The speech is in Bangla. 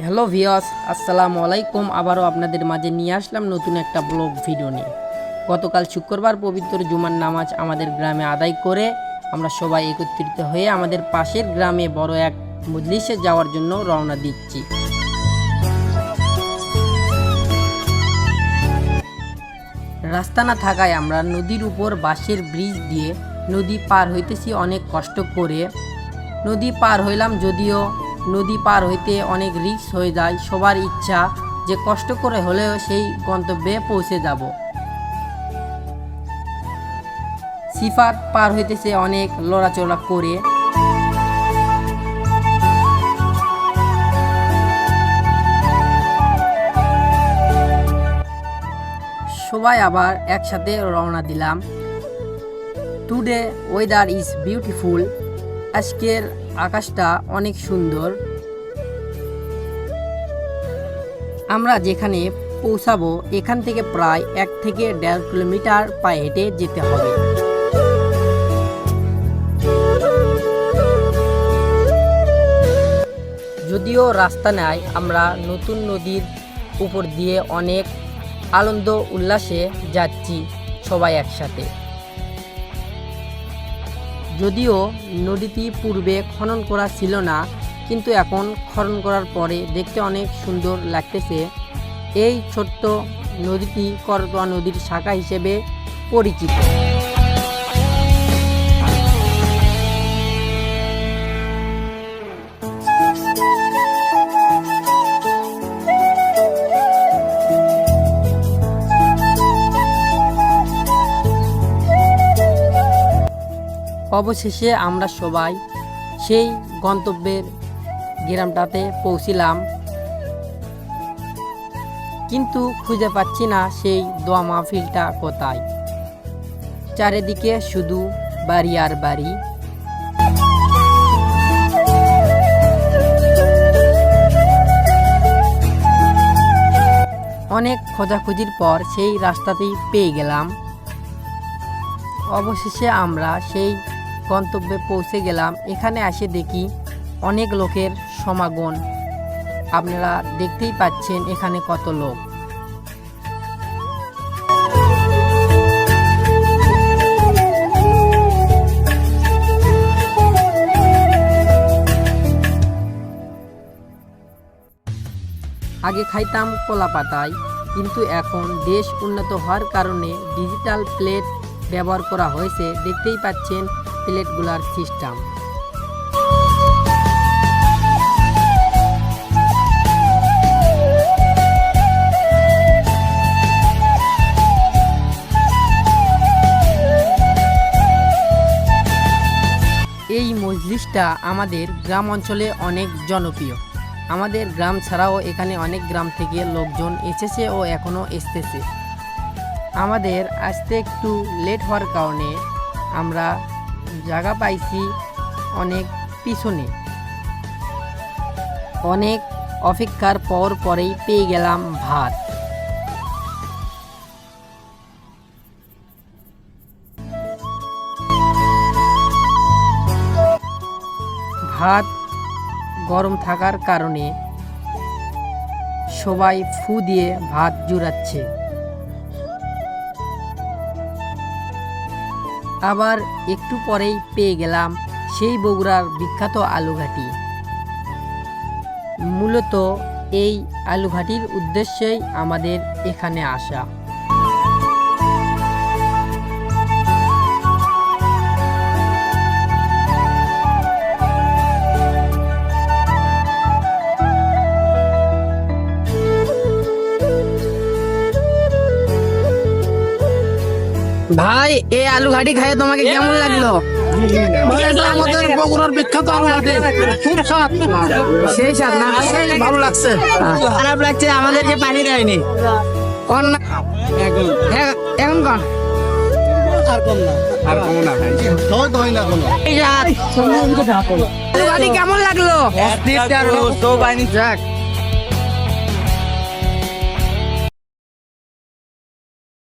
হ্যালো ভিওস আসসালামু আলাইকুম। আবারও আপনাদের মাঝে নিয়ে আসলাম নতুন একটা ব্লগ ভিডিও নিয়ে। গতকাল শুক্রবার পবিত্র জুমার নামাজ আমাদের গ্রামে আদায় করে আমরা সবাই একত্রিত হয়ে আমাদের পাশের গ্রামে বড় এক মজলিসে যাওয়ার জন্য রওনা দিচ্ছি। রাস্তা না থাকায় আমরা নদীর উপর বাঁশের ব্রিজ দিয়ে নদী পার হইতেছি অনেক কষ্ট করে। নদী পার হইলাম যদিও নদী পার হইতে অনেক রিক্স হয়ে যায়, সবার ইচ্ছা যে কষ্ট করে হলেও সেই গন্তব্যে পৌঁছে যাব। সিফাত পার হইতেছে অনেক লড়াচড়া করে। সবাই আবার একসাথে রওনা দিলাম। টুডে ওয়েদার ইজ বিউটিফুল আজকের আকাশটা অনেক সুন্দর। আমরা যেখানে পৌঁছাবো, এখান থেকে প্রায় এক থেকে দেড় কিলোমিটার পায়ে হেঁটে যেতে হবে। যদিও রাস্তা নেয় আমরা নতুন নদীর উপর দিয়ে অনেক আনন্দ উল্লাসে যাচ্ছি সবাই একসাথে। যদিও নদীটি পূর্বে খনন করা ছিল না, কিন্তু এখন খনন করার পরে দেখতে অনেক সুন্দর লাগতেছে। এই ছোট্ট নদীটি করতোয়া নদীর শাখা হিসেবে পরিচিত। অবশেষে আমরা সবাই সেই গন্তব্যের গ্রামটাতে পৌঁছিলাম। কিন্তু খুঁজে পাচ্ছি না সেই দোয়া মাহফিলটা কোথায়। চারিদিকে শুধু বাড়ি আর বাড়ি। অনেক খোঁজাখুঁজির পর সেই রাস্তাতেই পেয়ে গেলাম। অবশেষে আমরা সেই গন্তব্যে পৌঁছে গেলাম। এখানে এসে দেখি অনেক লোকের সমাগম। আপনারা দেখতেই পাচ্ছেন এখানে কত লোক। আগে খাইতাম কলা পাতায় কিন্তু এখন দেশ উন্নত হওয়ার কারণে ডিজিটাল প্লেট ব্যবহার করা হয়েছে। দেখতেই পাচ্ছেন প্লেটগুলার সিস্টেম। এই মজলিসটা আমাদের গ্রাম অঞ্চলে অনেক জনপ্রিয়। আমাদের গ্রাম ছাড়াও এখানে অনেক গ্রাম থেকে লোকজন এসেছে ও এখনও আসতেছে আমাদের আসতে একটু লেট হওয়ার কারণে আমরা জায়গা পাইছি অনেক পিছনে। অনেক অপেক্ষার পর পরেই পেয়ে গেলাম ভাত। ভাত গরম থাকার কারণে সবাই ফু দিয়ে ভাত জুড়াচ্ছে। আবার একটু পরেই পেয়ে গেলাম সেই বগুড়ার বিখ্যাত আলুঘাটি। মূলত এই আলুঘাটির উদ্দেশ্যেই আমাদের এখানে আসা। ভাই এই আলু ঘাটি খাইয়ে তোমাকে কেমন লাগল? আমাদের বগুড়ার বিখ্যাত আমাদের খুব স্বাদ। সেই স্বাদ না ভালো লাগছে। খারাপ লাগছে আমাদেরকে পানি দেয়নি। কোন? এ- কেমন লাগল? যাক।